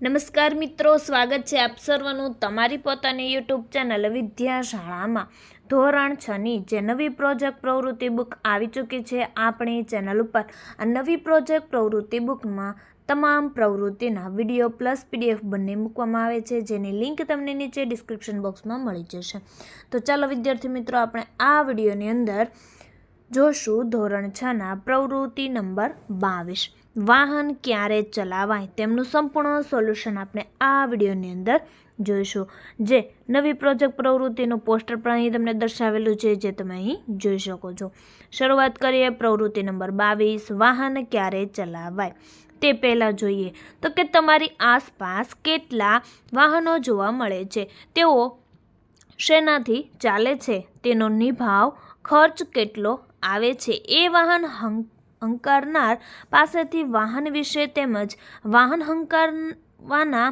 નમસ્કાર મિત્રો, સ્વાગત છે આપ સર્વનું તમારી પોતાની યુટ્યુબ ચેનલ વિદ્યાશાળામાં. ધોરણ છની જે નવી પ્રોજેક્ટ પ્રવૃત્તિ બુક આવી ચૂકી છે, આપણી ચેનલ ઉપર. આ નવી પ્રોજેક્ટ પ્રવૃત્તિ બુકમાં તમામ પ્રવૃત્તિના વીડિયો પ્લસ પીડીએફ બંને મૂકવામાં આવે છે, જેની લિંક તમને નીચે ડિસ્ક્રિપ્શન બોક્સમાં મળી જશે. તો ચાલો વિદ્યાર્થી મિત્રો, આપણે આ વિડીયોની અંદર જોશું ધોરણ છના પ્રવૃત્તિ નંબર બાવીસ. વાહન ક્યારે ચલાવાય તેમનું સંપૂર્ણ સોલ્યુશન આપણે આ વિડીયોની અંદર જોઈશું. જે નવી પ્રોજેક્ટ પ્રવૃત્તિનું પોસ્ટર પણ અહીં તમને દર્શાવેલું છે, જે તમે અહીં જોઈ શકો છો. શરૂઆત કરીએ પ્રવૃત્તિ નંબર બાવીસ, વાહન ક્યારે ચલાવાય? તે પહેલાં જોઈએ તો કે તમારી આસપાસ કેટલા વાહનો જોવા મળે છે? તેઓ શેનાથી ચાલે છે? તેનો નિભાવ ખર્ચ કેટલો આવે છે? એ વાહન હંક હંકારનાર પાસેથી વાહન વિશે તેમજ વાહન હંકારવાના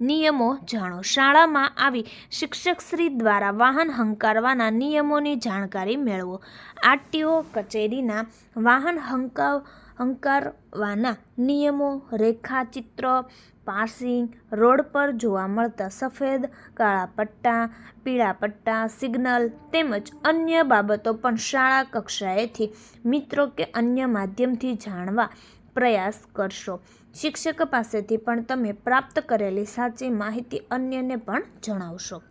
નિયમો જાણો. શાળામાં આવી શિક્ષકશ્રી દ્વારા વાહન હંકારવાના નિયમોની જાણકારી મેળવો. આરટીઓ કચેરીના વાહન હંકા હંકારવાના નિયમો, રેખાચિત્ર પાસિંગ રોડ પર જોવા મળતા સફેદ, કાળા પટ્ટા, પીળા પટ્ટા, સિગ્નલ તેમજ અન્ય બાબતો પણ શાળા કક્ષાએથી મિત્રો કે અન્ય માધ્યમથી જાણવા પ્રયાસ કરશો. શિક્ષક પાસેથી પણ તમે પ્રાપ્ત કરેલી સાચી માહિતી અન્યને પણ જણાવશો.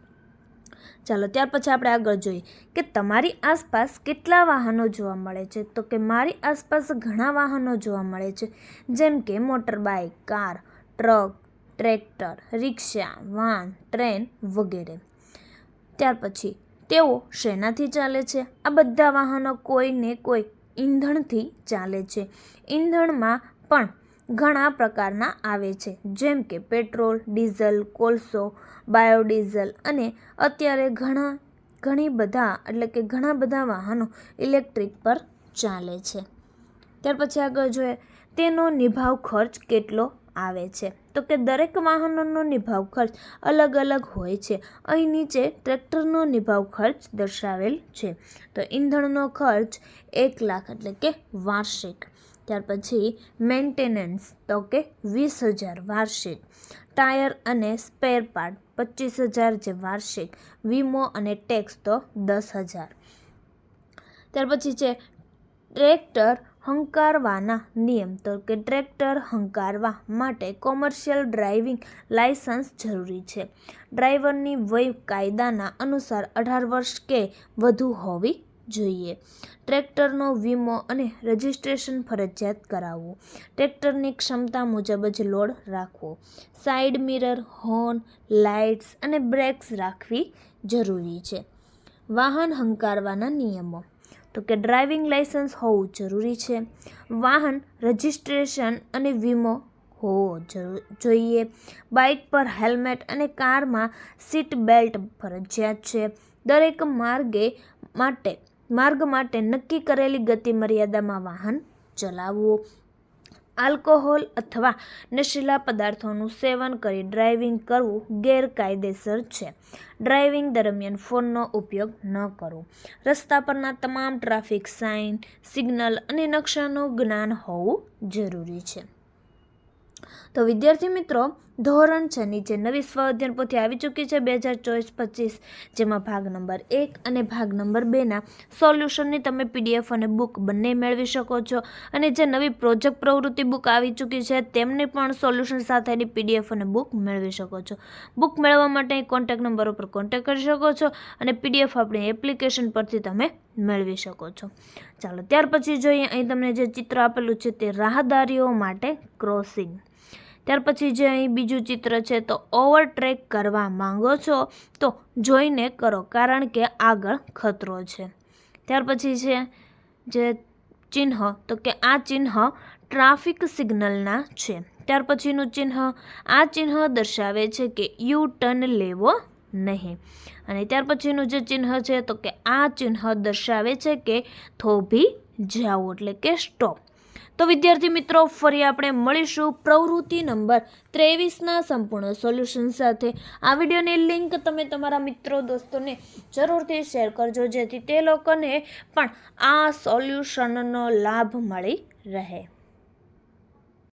ચાલો ત્યાર પછી આપણે આગળ જોઈએ કે તમારી આસપાસ કેટલા વાહનો જોવા મળે છે. તો કે મારી આસપાસ ઘણા વાહનો જોવા મળે છે. જેમ કે motor bike car, truck, tractor, રિક્ષા વાન ટ્રેન વગેરે. ત્યાર પછી તેઓ શેનાથી ચાલે છે? આ બધા વાહનો કોઈને કોઈ ઈંધણથી ચાલે છે. ઈંધણમાં પણ ઘણા પ્રકારના આવે છે, જેમ કે પેટ્રોલ, ડીઝલ, કોલસો, બાયોડીઝલ અને અત્યારે ઘણા, ઘણી બધા, એટલે કે ઘણા બધા વાહનો ઇલેક્ટ્રિક પર ચાલે છે. ત્યાર પછી આગળ જોઈએ, તેનો નિભાવ ખર્ચ કેટલો આવે છે? તો કે દરેક વાહનોનો નિભાવ ખર્ચ અલગ અલગ હોય છે. અહીં નીચે ટ્રેક્ટરનો નિભાવ ખર્ચ દર્શાવેલ છે. તો ઈંધણનો ખર્ચ એક લાખ એટલે કે વાર્ષિક ત્યાર પછી મેન્ટેનન્સ, તો કે વીસ હજાર વાર્ષિક. ટાયર અને સ્પેર પાર્ટ, પચીસ હજાર જે વાર્ષિક. વીમો અને ટેક્સ, તો દસ હજાર. ત્યાર પછી છે, ટ્રેક્ટર હંકારવાના નિયમ, તો કે ટ્રેક્ટર હંકારવા માટે કોમર્શિયલ ડ્રાઇવિંગ લાયસન્સ જરૂરી છે. ડ્રાઈવરની વય કાયદાના અનુસાર અઢાર વર્ષ કે વધુ હોવી જોઈએ. ટ્રેક્ટરનો વીમો અને રજિસ્ટ્રેશન ફરજિયાત કરાવવું. ટ્રેક્ટરની ક્ષમતા મુજબ જ લોડ રાખવો. સાઇડ મિરર, હોર્ન, લાઇટ્સ અને બ્રેક્સ રાખવી જરૂરી છે. વાહન હંકારવાના નિયમો. તો કે ડ્રાઇવિંગ લાઇસન્સ હોવું જરૂરી છે. વાહન રજિસ્ટ્રેશન અને વીમો હોવો જોઈએ. બાઇક પર હેલ્મેટ અને કારમાં સીટ બેલ્ટ ફરજિયાત છે. દરેક માર્ગે માટે માર્ગ માટે નક્કી કરેલી ગતિ મર્યાદામાં વાહન ચલાવવું, આલ્કોહોલ અથવા નશીલા પદાર્થોનું સેવન કરી ડ્રાઇવિંગ કરવું ગેરકાયદેસર છે. ડ્રાઇવિંગ દરમિયાન ફોનનો ઉપયોગ ન કરવો રસ્તા પરના તમામ ટ્રાફિક સાઇન, સિગ્નલ અને નકશાનું જ્ઞાન હોવું જરૂરી છે. તો વિદ્યાર્થી મિત્રો, ધોરણ છે, નીચે નવી સ્વ અધ્યયન પોથી આવી ચૂકી છે બે હજાર ચોવીસ પચીસ, જેમાં ભાગ નંબર એક અને ભાગ નંબર બેના સોલ્યુશનની તમે પીડીએફ અને બુક બંને મેળવી શકો છો. અને જે નવી પ્રોજેક્ટ પ્રવૃત્તિ બુક આવી ચૂકી છે, તેમની પણ સોલ્યુશન સાથેની પીડીએફ અને બુક મેળવી શકો છો. બુક મેળવવા માટે કોન્ટેક નંબર ઉપર કોન્ટેક કરી શકો છો અને પીડીએફ આપણી એપ્લિકેશન પરથી તમે મેળવી શકો છો. ચાલો, ત્યાર પછી જોઈએ અહીં તમને જે ચિત્ર આપેલું છે તે રાહદારીઓ માટે ક્રોસિંગ. ત્યાર પછી જે અહીં બીજું ચિત્ર છે તો ઓવરટ્રેક કરવા માંગો છો તો જોઈને કરો, કારણ કે આગળ ખતરો છે. ત્યાર પછી છે જે ચિહ્ન, તો કે આ ચિહ્ન ટ્રાફિક સિગ્નલના છે. ત્યાર પછીનું ચિહ્ન આ ચિહ્ન દર્શાવે છે કે યુ ટર્ન લેવો નહીં. અને ત્યાર પછીનું જે ચિહ્ન છે તો કે આ ચિહ્ન દર્શાવે છે કે થોભી જાઓ એટલે કે સ્ટોપ તો વિદ્યાર્થી મિત્રો, ફરી આપણે મળીશું પ્રવૃત્તિ નંબર ત્રેવીસના સંપૂર્ણ સોલ્યુશન સાથે. આ વિડીયોની લિંક તમે તમારા મિત્રો દોસ્તોને જરૂરથી શેર કરજો, જેથી તે લોકોને પણ આ સોલ્યુશનનો લાભ મળી રહે.